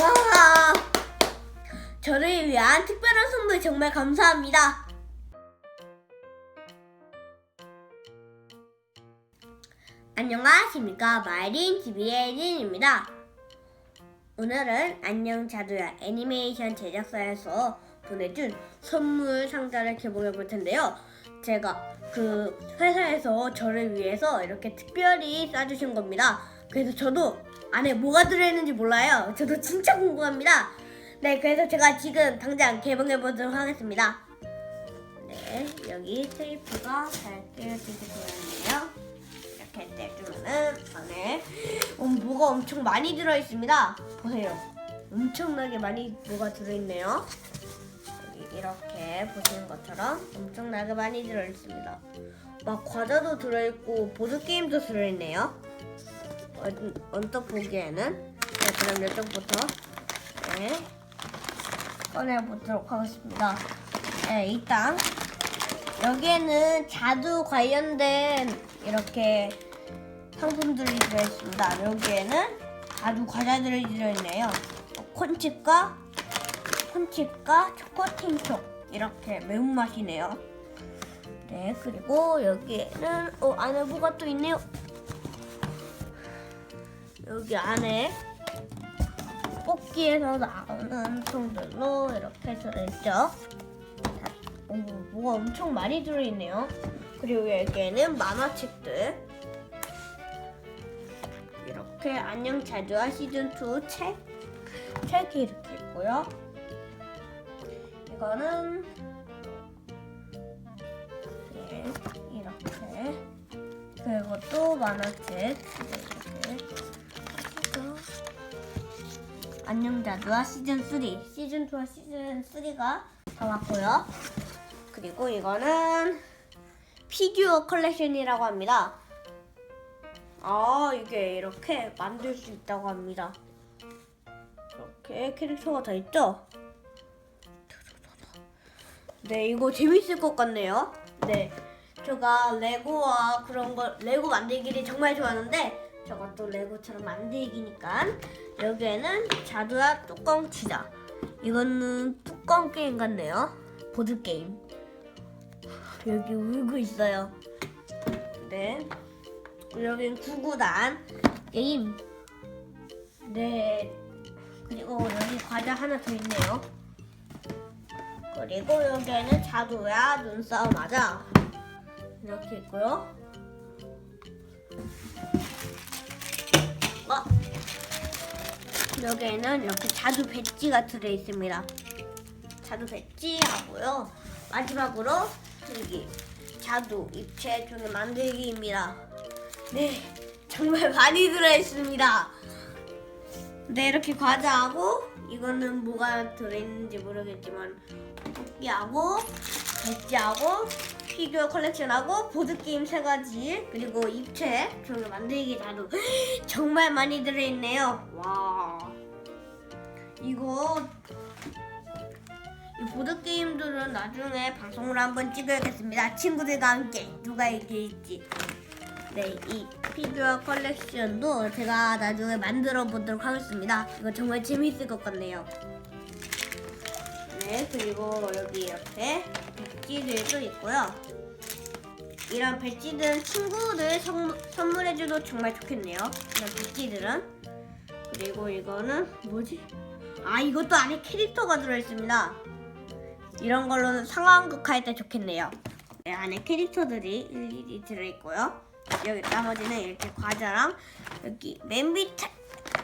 와! 저를 위한 특별한 선물 정말 감사합니다. 안녕하십니까 마린 TV의 린입니다. 오늘은 안녕 자두야 애니메이션 제작사에서 보내준 선물 상자를 개봉해 볼 텐데요. 제가 그 회사에서 저를 위해서 이렇게 특별히 싸주신 겁니다. 그래서 저도 안에 뭐가 들어있는지 몰라요. 저도 진짜 궁금합니다. 네, 그래서 제가 지금 당장 개봉해 보도록 하겠습니다. 네, 여기 테이프가 잘 떼어지게 되어 있네요. 이렇게 떼주면은 안에 어, 뭐가 엄청 많이 들어있습니다. 보세요. 엄청나게 많이 뭐가 들어있네요. 이렇게 보시는 것처럼 엄청나게 많이 들어있습니다. 막 과자도 들어있고 보드게임도 들어있네요. 언, 언뜻 보기에는 네, 그럼 이쪽부터 네, 꺼내보도록 하겠습니다. 네, 일단 여기에는 자두 관련된 이렇게 상품들이 들어있습니다. 여기에는 자두 과자들이 들어있네요. 콘칩과 콘칩과 초코팅촉 이렇게 매운맛이네요. 네, 그리고 여기에는 어, 안에 뭐가 또 있네요. 여기 안에 뽑기에서 나오는 통들로 이렇게 들어있죠. 자, 오, 뭐가 엄청 많이 들어있네요. 그리고 여기에는 만화책들. 이렇게 안녕 자주와 시즌2 책. 책이 이렇게 있고요. 이거는 네, 이렇게. 그리고 또 만화책. 이렇게. 안녕 자두와 시즌 3, 시즌 2와 시즌 3가 다 왔고요. 그리고 이거는 피규어 컬렉션이라고 합니다. 아 이게 이렇게 만들 수 있다고 합니다. 이렇게 캐릭터가 다 있죠? 네 이거 재밌을 것 같네요. 네 제가 레고와 그런 거 레고 만들기를 정말 좋아하는데 저것도 레고처럼 만들기니까 여기에는 자두와 뚜껑 치자. 이거는 뚜껑 게임 같네요. 보드 게임. 여기 울고 있어요. 네. 여긴 구구단 게임. 네. 그리고 여기 과자 하나 더 있네요. 그리고 여기에는 자두야 눈싸움 하자. 이렇게 있고요. 여기에는 이렇게 자두 배지가 들어 있습니다. 자두 배지 하고요. 마지막으로 여기 자두 입체 종이 만들기입니다. 네, 정말 많이 들어 있습니다. 네, 이렇게 과자하고 이거는 뭐가 들어 있는지 모르겠지만 토끼하고 배지하고 피규어 컬렉션하고 보드게임 세 가지 그리고 입체 종이 만들기 자두 정말 많이 들어있네요. 와 이거 이 보드 게임들은 나중에 방송으로 한번 찍어야겠습니다. 친구들과 함께 누가 이길지. 네, 이 피규어 컬렉션도 제가 나중에 만들어 보도록 하겠습니다. 이거 정말 재밌을 것 같네요. 네, 그리고 여기 이렇게 배지들도 있고요. 이런 배지들은 친구들 선물, 선물해줘도 정말 좋겠네요. 이런 배지들은. 그리고 이거는 뭐지? 아, 이것도 안에 캐릭터가 들어있습니다. 이런 걸로는 상황극 할 때 좋겠네요. 네, 안에 캐릭터들이 일일이 들어있고요. 여기 나머지는 이렇게 과자랑 여기 맨 밑에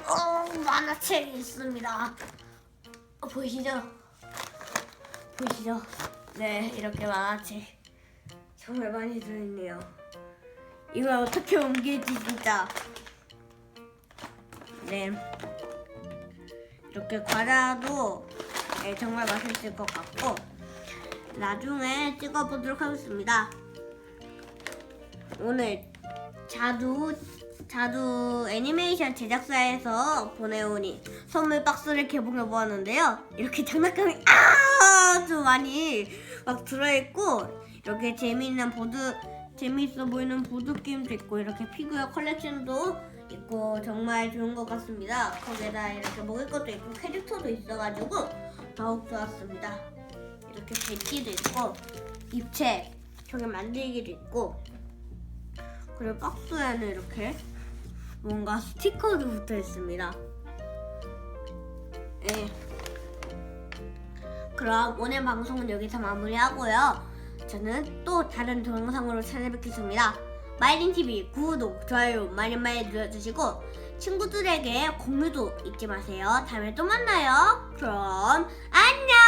어, 만화책이 있습니다. 어, 보이시죠? 보이시죠? 네, 이렇게 만화책 정말 많이 들어있네요. 이걸 어떻게 옮길지 진짜. 네. 이렇게 과자도 네, 정말 맛있을 것 같고 나중에 찍어보도록 하겠습니다. 오늘 자두 자두 애니메이션 제작사에서 보내온 이 선물 박스를 개봉해 보았는데요. 이렇게 장난감이 아주 많이 막 들어있고 이렇게 재미있는 보드 재미있어 보이는 보드 게임도 있고 이렇게 피규어 컬렉션도 있고 정말 좋은 것 같습니다. 거기에다 이렇게 먹을 것도 있고 캐릭터도 있어가지고 더욱 좋았습니다. 이렇게 배지도 있고 입체 저기 만들기도 있고 그리고 박스에는 이렇게 뭔가 스티커도 붙어 있습니다. 네. 그럼 오늘 방송은 여기서 마무리하고요. 저는 또 다른 동영상으로 찾아뵙겠습니다. 마이린TV 구독, 좋아요 많이 많이 눌러주시고 친구들에게 공유도 잊지 마세요. 다음에 또 만나요. 그럼 안녕!